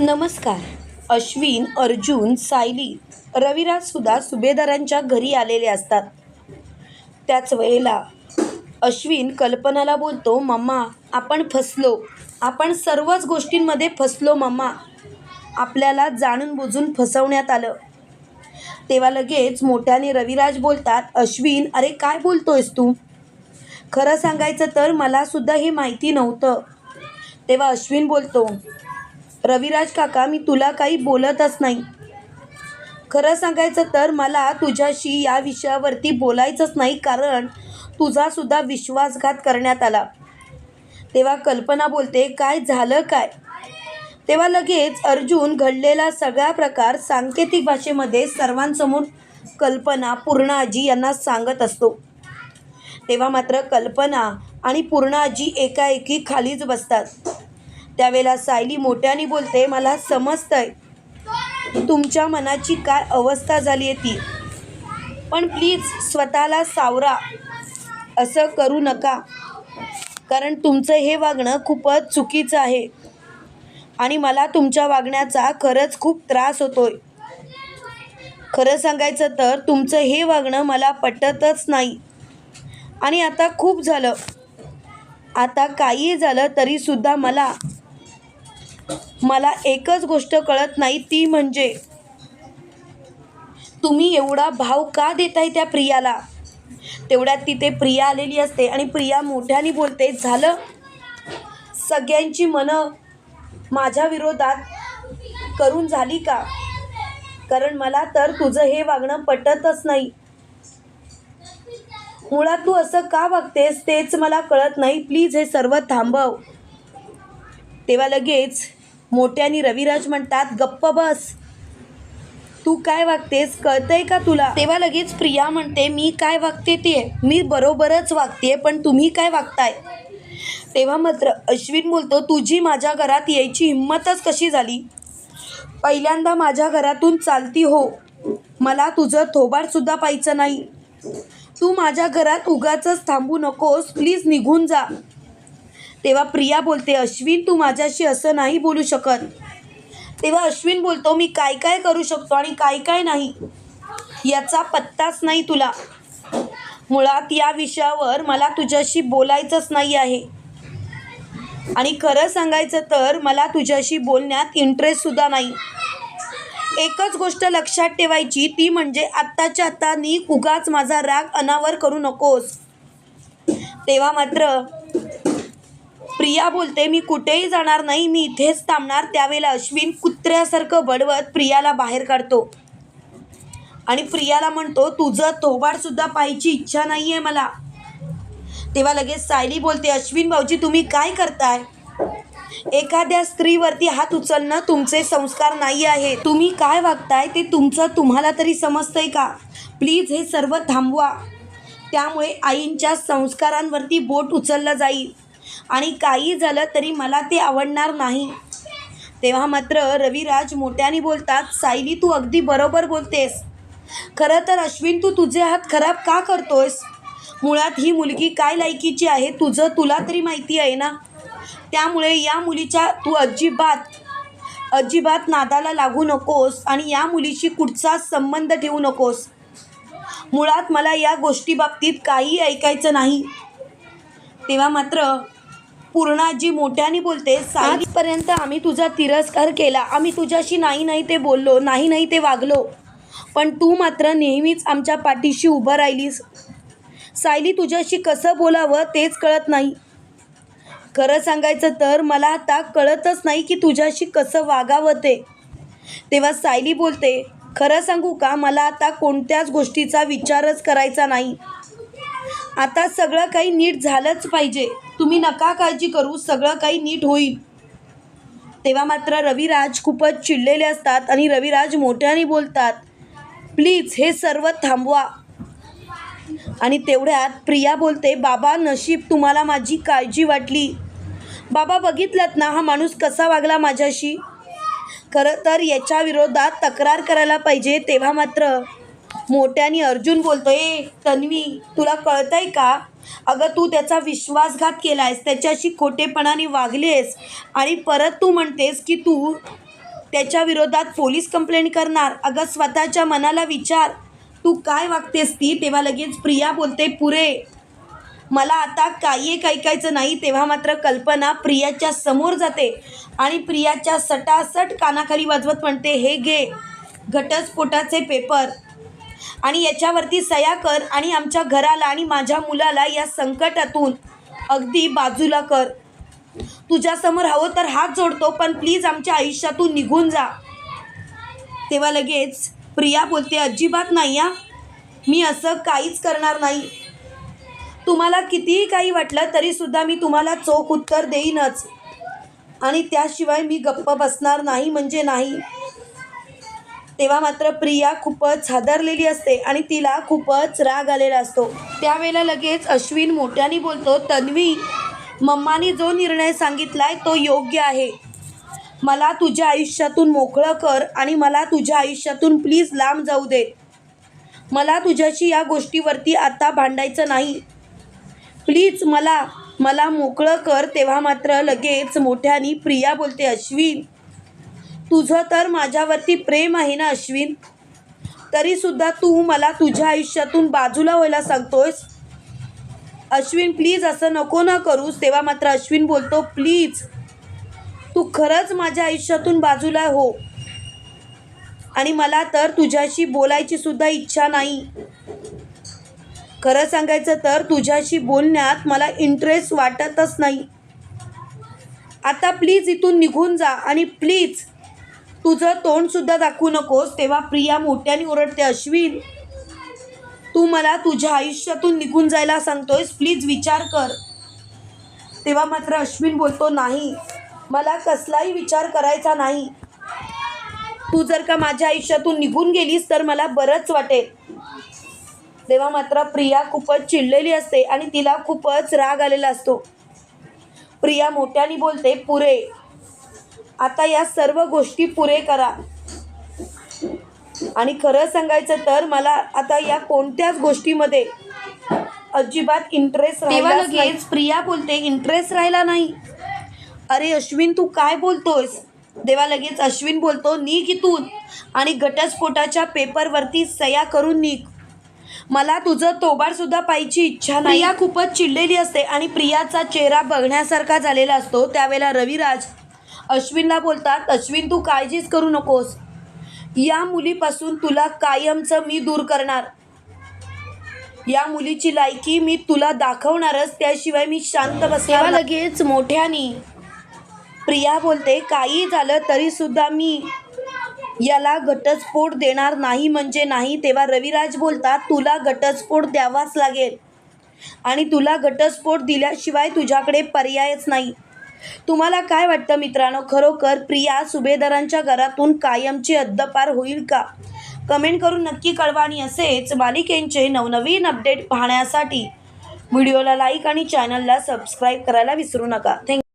नमस्कार. अश्विन अर्जुन सायली रविराजसुद्धा सुभेदारांच्या घरी आलेले असतात. त्याच वेळेला अश्विन कल्पनाला बोलतो मम्मा आपण फसलो. आपण सर्वच गोष्टींमध्ये फसलो मम्मा आपल्याला जाणून बुजून फसवण्यात आलं. तेव्हा लगेच मोठ्याने रविराज बोलतात अश्विन अरे काय बोलतोयस तू? खरं सांगायचं तर मलासुद्धा हे माहिती नव्हतं. तेव्हा अश्विन बोलतो रविराज काका मी तुला काही बोलतच नाही. खरं सांगायचं तर मला तुझ्याशी या विषयावरती बोलायचंच नाही कारण तुझासुद्धा विश्वासघात करण्यात आला. तेव्हा कल्पना बोलते काय झालं काय? तेव्हा लगेच अर्जुन घडलेला सगळा प्रकार सांकेतिक भाषेमध्ये सर्वांसमोर कल्पना पूर्ण आजी यांना सांगत असतो. तेव्हा मात्र कल्पना आणि पूर्ण आजी एकाएकी खालीच बसतात. त्यावेळेला सायली मोठ्याने बोलते मला समजतंय. तुमच्या मनाची काय अवस्था झाली आहे ती? पण प्लीज स्वतःला सावरा. असं करू नका. कारण तुमचं हे वागणं खूपच चुकीचं आहे. आणि मला तुमच्या वागण्याचा खरंच खूप त्रास होतोय. खरं सांगायचं तर तुमचं हे वागणं मला पटतच नाही. आणि आता खूप झालं. आता काही झालं तरीसुद्धा मला मला एकच गोष्ट कळत नाही ती म्हणजे तुम्ही एवढा भाव का देताय त्या प्रियाला? तेवढ्यात तिथे प्रिया आलेली असते आणि प्रिया मोठ्याने बोलते झालं. सगळ्यांची मनं माझ्या विरोधात करून झाली का? कारण मला तर तुझं हे वागणं पटतच नाही. मुळात तू असं का वागतेस तेच मला कळत नाही. प्लीज हे सर्व थांबव. तेव्हा लगेच मोठ्यानी रविराज म्हणतात गप्प बस. तू काय वागतेस? कळतंय का तुला? तेव्हा लगेच प्रिया म्हणते मी काय वागते ते? मी बरोबरच वागते पण तुम्ही काय वागताय? तेव्हा मात्र अश्विन बोलतो तुझी माझ्या घरात यायची हिंमतच कशी झाली? पहिल्यांदा माझ्या घरातून चालती हो. मला तुझं थोबाडसुद्धा पाहायचं नाही. तू माझ्या घरात उगाच थांबू नकोस. प्लीज निघून जा. तेव्हा प्रिया बोलते अश्विन तू माझ्याशी असं नाही बोलू शकत. तेव्हा अश्विन बोलतो मी काय काय करू शकतो आणि काय काय नाही? याचा पत्ताच नाही तुला. मुळात या विषयावर मला तुझ्याशी बोलायचंच नाही आहे. आणि खरं सांगायचं तर मला तुझ्याशी बोलण्यात इंटरेस्टसुद्धा नाही. एकच गोष्ट लक्षात ठेवायची ती म्हणजे आत्ताच्या आत्ता नी उगाच माझा राग अनावर करू नकोस. तेव्हा मात्र प्रिया बोलते मी कुठेही जाणार नाही मी इथेच थांबणार. त्यावेळेला अश्विन कुत्र्यासारखं बडवत प्रियाला बाहेर काढतो. आणि प्रियाला म्हणतो तुझं थोबाडसुद्धा पाहायची इच्छा नाही आहे मला. तेव्हा लगेच सायली बोलते अश्विन भाऊजी तुम्ही काय करताय? एखाद्या स्त्रीवरती हात उचलणं तुमचे संस्कार नाही आहे. तुम्ही काय वागताय ते तुमचं तुम्हाला तरी समजतंय का? प्लीज हे सर्व थांबवा. त्यामुळे आईंच्या संस्कारांवरती बोट उचललं जाईल. आणि काही झालं तरी मला ते आवडणार नाही. तेव्हा मात्र रविराज मोठ्याने बोलतात सायली तू अगदी बरोबर बोलतेस. खरं तर अश्विन तू तुझे हात खराब का करतोयस? मुळात ही मुलगी काय लायकीची आहे तुझं तुला तरी माहिती आहे ना? त्यामुळे या मुलीच्या तू अजिबात अजिबात नादाला लागू नकोस आणि या मुलीशी कुठचाच संबंध ठेवू नकोस. मुळात मला या गोष्टीबाबतीत काही ऐकायचं नाही. तेव्हा मात्र पूर्णाजी मोठ्याने बोलते आजपर्यंत आम्ही तुझा तिरस्कार केला. आम्ही तुझ्याशी नाही नाही ते बोललो नाही नाही ते वागलो. पण तू मात्र नेहमीच आमच्या पाठीशी उभं राहिलीस. सायली तुझ्याशी कसं बोलावं तेच कळत नाही. खरं सांगायचं तर मला आता कळतच नाही की तुझ्याशी कसं वागावं ते. तेव्हा सायली बोलते खरं सांगू का मला आता कोणत्याच गोष्टीचा विचारच करायचा नाही. आता सगळं काही नीट झालंच पाहिजे. तुम्ही नका काळजी करू सगळं काही नीट होईल. तेव्हा मात्र रविराज खूपच चिडलेले असतात आणि रविराज मोठ्याने बोलतात प्लीज हे सर्व थांबवा. आणि तेवढ्यात प्रिया बोलते बाबा नशीब तुम्हाला माझी काळजी वाटली. बाबा बघितलात ना हा माणूस कसा वागला माझ्याशी? खरं तर याच्या विरोधात तक्रार करायला पाहिजे तेव्हा मात्र मोठ्याने अर्जुन बोलतो ए तन्वी तुला कळतंय का? अगं तू त्याचा विश्वासघात केलायस त्याच्याशी खोटेपणाने वागलेस आणि परत तू म्हणतेस की तू त्याच्या विरोधात पोलीस कंप्लेंट करणार. अगं स्वतःच्या मनाला विचार. तू काय वागतेस ती? तेव्हा लगेच प्रिया बोलते पुरे मला आता काही एक ऐकायचं नाही. तेव्हा मात्र कल्पना प्रियाच्या समोर जाते आणि प्रियाच्या सटासट कानाखाली वाजवत म्हणते हे घे घटस्फोटाचे पेपर. आणि याच्यावरती सया कर आणि आमच्या घराला आणि माझ्या मुलाला या संकटातून अगदी बाजूला कर. तुझ्यासमोर हवं तर हात जोडतो पण प्लीज आमच्या आयुष्यातून निघून जा. तेव्हा लगेच प्रिया बोलते अजिबात नाही या मी असं काहीच करणार नाही. तुम्हाला कितीही काही वाटलं तरीसुद्धा मी तुम्हाला चोख उत्तर देईनच. आणि त्याशिवाय मी गप्प बसणार नाही म्हणजे नाही. तेव्हा मात्र प्रिया खूपच हादरलेली असते आणि तिला खूपच राग आलेला असतो. त्यावेळेला लगेच अश्विन मोठ्याने बोलतो तन्वी मम्मानी जो निर्णय सांगितलाय तो योग्य आहे. मला तुझ्या आयुष्यातून मोकळं कर आणि मला तुझ्या आयुष्यातून प्लीज लांब जाऊ दे. मला तुझ्याशी या गोष्टीवरती आता भांडायचं नाही. प्लीज मला मला मोकळं कर. तेव्हा मात्र लगेच मोठ्याने प्रिया बोलते अश्विन तुझं तर माझ्यावरती प्रेम आहे ना अश्विन? तरीसुद्धा तू मला तुझ्या आयुष्यातून बाजूला व्हायला सांगतोयस? अश्विन प्लीज असं नको ना करूस. तेव्हा मात्र अश्विन बोलतो प्लीज तू खरंच माझ्या आयुष्यातून बाजूला हो. आणि मला तर तुझ्याशी बोलायची सुद्धा इच्छा नाही. खरं सांगायचं तर तुझ्याशी बोलण्यात मला इंटरेस्ट वाटतच नाही. आता प्लीज इथून निघून जा आणि प्लीज तुझं तोंडसुद्धा दाखवू नकोस तेव्हा प्रिया मोठ्याने ओरडते अश्विन तू मला तुझ्या आयुष्यातून निघून जायला सांगतोयस प्लीज विचार कर. तेव्हा मात्र अश्विन बोलतो नाही मला कसलाही विचार करायचा नाही. तू जर का माझ्या आयुष्यातून निघून गेलीस तर मला बरंच वाटेल. तेव्हा मात्र प्रिया खूपच चिडलेली असते आणि तिला खूपच राग आलेला असतो. प्रिया मोठ्याने बोलते पुरे आता या सर्व गोष्टी पुरे करा. आणि खरं सांगायचं तर मला आता या कोणत्याच गोष्टीमध्ये अजिबात इंटरेस्ट राहिला प्रिया बोलते इंटरेस्ट राहिला नाही. अरे अश्विन तू काय बोलतोयस? देवा लगेच अश्विन बोलतो निघ इथून आणि घटस्फोटाच्या पेपरवरती सया करून निघ. मला तुझं तोबाड सुद्धा पाहिजे इच्छा नाही. प्रिया खूपच चिडलेली असते आणि प्रियाचा चेहरा बघण्यासारखा झालेला असतो. त्यावेळेला रविराज अश्विनला बोलतात अश्विन तू काळजीच करू नकोस. या मुलीपासून तुला कायमचं मी दूर करणार. या मुलीची लायकी मी तुला दाखवणारच त्याशिवाय मी शांत बसणार. लगेच मोठ्यानी प्रिया बोलते काही झालं तरी सुद्धा मी याला घटस्फोट देणार नाही म्हणजे नाही. तेव्हा रविराज बोलतात तुला घटस्फोट द्यावाच लागेल आणि तुला घटस्फोट दिल्याशिवाय तुझ्याकडे पर्यायच नाही. तुम्हाला काय वाटतं मित्रांनो? खरोखर प्रिया सुभेदारांच्या घरातून कायमची हद्दपार होईल का? कमेंट करून नक्की कळवा आणि असेच मालिकेंचे नवनवीन अपडेट पाहण्यासाठी व्हिडिओला लाईक आणि चॅनलला सबस्क्राईब करायला विसरू नका. थँक्यू